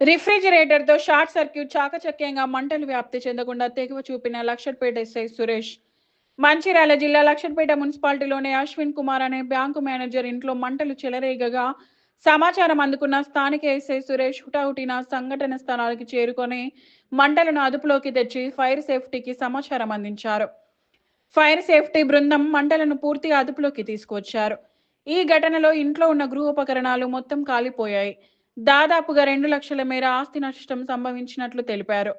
రిఫ్రిజిరేటర్తో short circuit చాకచక్యంగా మంటలు వ్యాప్తి చెందకుండా తెగువ చూపిన లక్షట్పేట ఎస్ఐ సురేష్. మంచిర్యాల జిల్లా లక్షట్పేట మున్సిపాలిటీలోని అశ్విన్ కుమార్ అనే బ్యాంకు మేనేజర్ ఇంట్లో మంటలు చెలరేగగా సమాచారం అందుకున్న స్థానిక ఎస్ఐ సురేష్ హుటాహుటిన సంఘటన స్థలానికి చేరుకొని మంటలను అదుపులోకి తెచ్చి ఫైర్ సేఫ్టీకి సమాచారం అందించారు. ఫైర్ సేఫ్టీ బృందం మంటలను పూర్తిగా అదుపులోకి తీసుకొచ్చారు. ఈ ఘటనలో ఇంట్లో ఉన్న గృహోపకరణాలు మొత్తం కాలిపోయాయి. దాదాపుగా రెండు లక్షల మేర ఆస్తి నష్టం సంభవించినట్లు తెలిపారు.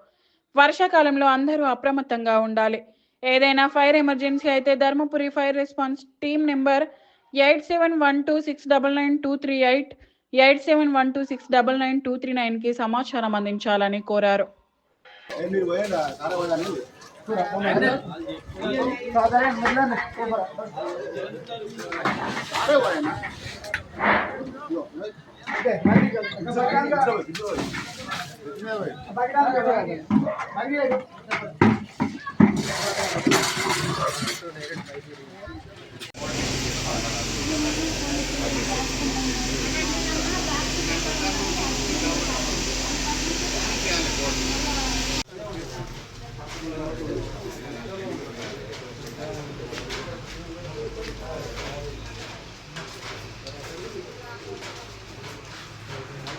వర్షాకాలంలో అందరూ అప్రమత్తంగా ఉండాలి. ఏదైనా ఫైర్ ఎమర్జెన్సీ అయితే Dharmapuri fire response team number eight seven one two six double nine two three eight eight seven one two six double nine two three నైన్కి సమాచారం అందించాలని కోరారు. ఏ Vai grande, vai grande. Vai grande.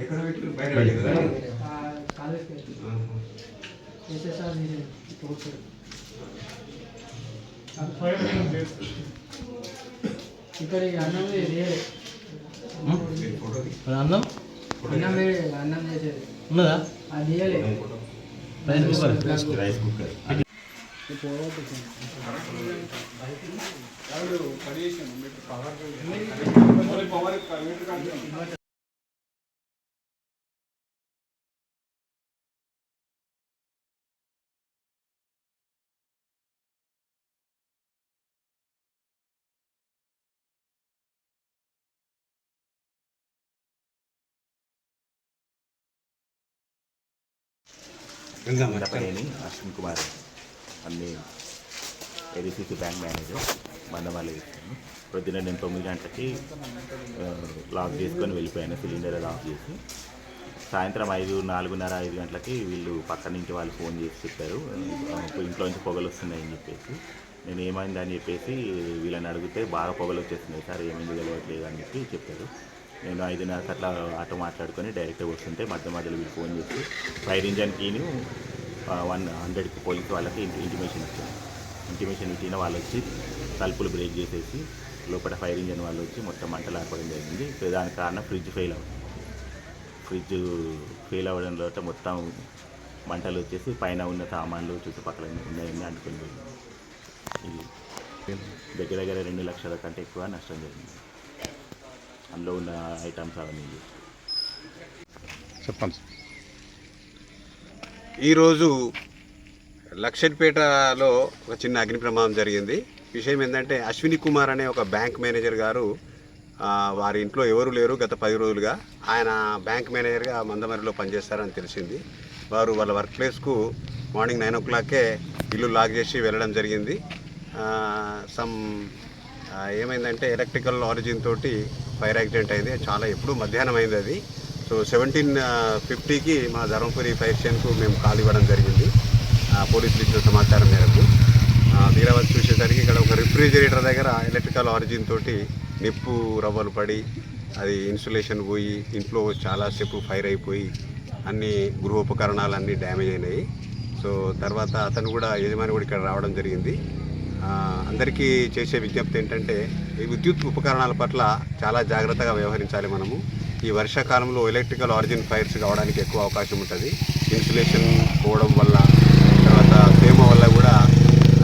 ఎక్కడ పెట్టు బయట ఇక్కడ అన్నం వేరే. అన్నం తీ. అన్నం చేసేది ఉన్నదా అది rice cooker. Rice cooker. Undapaneni Ashwin Kumar అన్ని ఏడిసిసి బ్యాంక్ మేనేజర్. మందమాల ఇస్తాను పొద్దున్న నేను తొమ్మిది గంటలకి లాక్ చేసుకొని వెళ్ళిపోయాను. సిలిండర్ లాక్ చేసి. సాయంత్రం ఐదు నాలుగున్నర ఐదు గంటలకి వీళ్ళు పక్క నుంచి వాళ్ళు ఫోన్ చేసి చెప్పారు. ఇంట్లో నుంచి పొగలు వస్తున్నాయని చెప్పేసి. నేను ఏమైంది అని చెప్పేసి వీళ్ళని అడిగితే బాగా పొగలు వచ్చేస్తున్నాయి సార్ ఏమైంది తెలియట్లేదు అని చెప్పి చెప్పారు. నేను ఐదున్నరకు అట్లా ఆటో మాట్లాడుకొని డైరెక్ట్గా వస్తుంటే మధ్య మధ్యలో వీళ్ళు ఫోన్ చేసి ఫైర్ ఇంజన్కిను వన్ హండ్రెడ్కి పోలీస్ వాళ్ళకి ఇంటి ఇంటిమేషన్ ఇచ్చాను ఇంటిమేషన్ ఇచ్చిన వాళ్ళు వచ్చి తలుపులు బ్రేక్ చేసేసి లోపల ఫైర్ ఇంజన్ వాళ్ళు వచ్చి మొత్తం మంటలు ఆపడం జరిగింది. సో దానికి కారణం ఫ్రిడ్జ్ ఫెయిల్ అవ్వడం. ఫ్రిడ్జ్ ఫెయిల్ అవ్వడంలో మొత్తం మంటలు వచ్చేసి పైన ఉన్న సామాన్లు చుట్టుపక్కల ఉన్నాయని అంటుకొని పోయింది. ఇది దగ్గర దగ్గర రెండు లక్షల కంటే ఎక్కువ నష్టం జరిగింది. అందులో ఉన్న ఐటమ్స్ అవన్నీ చెప్పండి ఈరోజు లక్షట్పేటలో ఒక చిన్న అగ్ని ప్రమాదం జరిగింది. విషయం ఏంటంటే అశ్విని కుమార్ అనే ఒక బ్యాంక్ మేనేజర్ గారు వారి ఇంట్లో ఎవరు లేరు గత పది రోజులుగా. ఆయన బ్యాంక్ మేనేజర్గా మందమరిలో పనిచేస్తారని తెలిసింది. వారు వాళ్ళ వర్క్ ప్లేస్కు మార్నింగ్ నైన్ ఓ క్లాక్కే ఇల్లు లాక్ చేసి వెళ్ళడం జరిగింది. సమ్ ఏమైందంటే ఎలక్ట్రికల్ ఆరిజిన్ తోటి ఫైర్ యాక్సిడెంట్ అయింది. చాలా ఎప్పుడు మధ్యాహ్నం అయింది అది. సో సెవెంటీన్ ఫిఫ్టీకి మా ధర్మపురి ఫైర్ స్టేషన్కు మేము కాల్ ఇవ్వడం జరిగింది. పోలీసులు ఇచ్చిన సమాచారం మేరకు. ఆ, చూసేసరికి ఇక్కడ ఒక రిఫ్రిజిరేటర్ దగ్గర ఎలక్ట్రికల్ ఆరిజిన్ తోటి నిప్పు రవ్వలు పడి అది ఇన్సులేషన్ పోయి ఇంట్లో చాలాసేపు ఫైర్ అయిపోయి అన్ని గృహోపకరణాలు అన్నీ డ్యామేజ్ అయినాయి. సో తర్వాత అతను కూడా యజమాని కూడా ఇక్కడ రావడం జరిగింది. అందరికీ చేసే విజ్ఞప్తి ఏంటంటే ఈ విద్యుత్ ఉపకరణాల పట్ల చాలా జాగ్రత్తగా వ్యవహరించాలి మనము. ఈ వర్షాకాలంలో ఎలక్ట్రికల్ ఆరిజిన్ ఫైర్స్ కావడానికి ఎక్కువ అవకాశం ఉంటుంది. ఇన్సులేషన్ పోవడం వల్ల తర్వాత తేమ వల్ల కూడా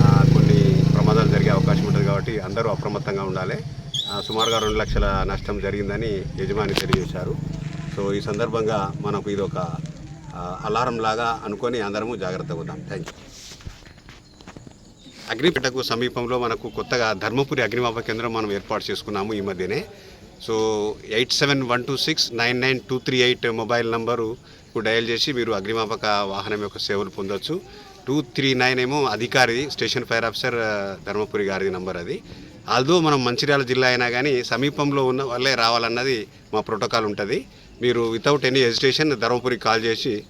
ఆ, కొన్ని ప్రమాదాలు జరిగే అవకాశం ఉంటుంది కాబట్టి అందరూ అప్రమత్తంగా ఉండాలి. సుమారుగా రెండు లక్షల నష్టం జరిగిందని యజమాని తెలియజేశారు. సో ఈ సందర్భంగా మనకు ఇది ఒక అలారం లాగా అనుకొని అందరము జాగ్రత్తగా ఉందాం థ్యాంక్ యూ అగ్నిపేటకు సమీపంలో మనకు కొత్తగా ధర్మపురి అగ్నిమాపక కేంద్రం మనం ఏర్పాటు చేసుకున్నాము ఈ మధ్యనే. So eight seven one two six nine nine two three eight mobile నంబరుకు డయల్ చేసి మీరు అగ్నిమాపక వాహనం యొక్క సేవలు పొందొచ్చు. టూ త్రీ నైన్ ఏమో అధికారి స్టేషన్ ఫైర్ ఆఫీసర్ ధర్మపురి గారి నంబర్ అది. ఆల్దో మనం మంచిర్యాల జిల్లా అయినా కానీ సమీపంలో ఉన్న వాళ్ళే రావాలన్నది మా ప్రోటోకాల్ ఉంటుంది. మీరు వితౌట్ ఎనీ హెజిటేషన్ ధర్మపురికి కాల్ చేసి